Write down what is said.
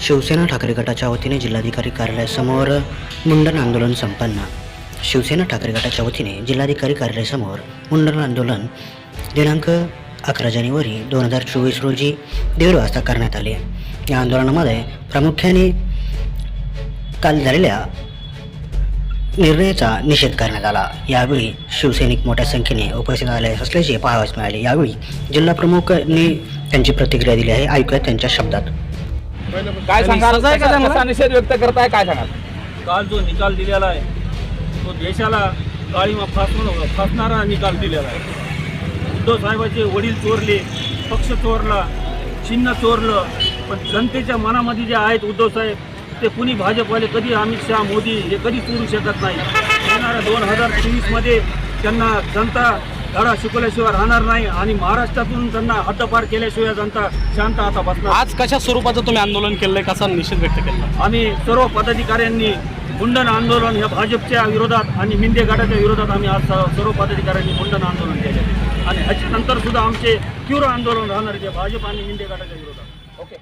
शिवसेना ठाकरे गटाच्या वतीने जिल्हाधिकारी कार्यालयासमोर मुंडन आंदोलन संपन्न. शिवसेना ठाकरे गटाच्या वतीने जिल्हाधिकारी कार्यालयासमोर मुंडन आंदोलन. दिनांक अकरा जानेवारी दोन हजार चोवीस रोजी दीड वाजता करण्यात आले. या आंदोलनामध्ये प्रामुख्याने काल झालेल्या निर्णयाचा निषेध करण्यात आला. यावेळी शिवसैनिक मोठ्या संख्येने उपस्थित आले असल्याचे पाहावयास मिळाले. यावेळी जिल्हाप्रमुखांनी त्यांची प्रतिक्रिया दिली आहे. ऐकूया त्यांच्या शब्दात. काय सांगाल? कसा निषेध व्यक्त करताय? काय सांगाल? काल जो निकाल दिलेला आहे तो देशाला काळीमा फासवून फासणारा निकाल दिलेला आहे. उद्धव साहेबाचे वडील चोरले पक्ष चोरला चिन्ह चोरलं पण जनतेच्या मनामध्ये जे आहेत उद्धव साहेब ते कुणी भाजपवाले कधी अमित शहा मोदी हे कधी चोरू शकत नाही. येणाऱ्या दोन हजार चोवीसमध्ये त्यांना जनता धडा शिकवल्याशिवाय राहणार नाही आणि महाराष्ट्रातून त्यांना हद्दपार केल्याशिवाय जनता शांत आता बसणार. आज कशा स्वरूपाचं तुम्ही आंदोलन केलंय? कसा निषेध व्यक्त केला? आम्ही सर्व पदाधिकाऱ्यांनी मुंडन आंदोलन ह्या भाजपच्या विरोधात आणि मिंदे गटाच्या विरोधात आम्ही आज सर्व पदाधिकाऱ्यांनी मुंडन आंदोलन केले आणि ह्याच्यानंतर सुद्धा आमचे तीव्र आंदोलन राहणार आहे भाजप आणि मिंदे गटाच्या विरोधात. ओके.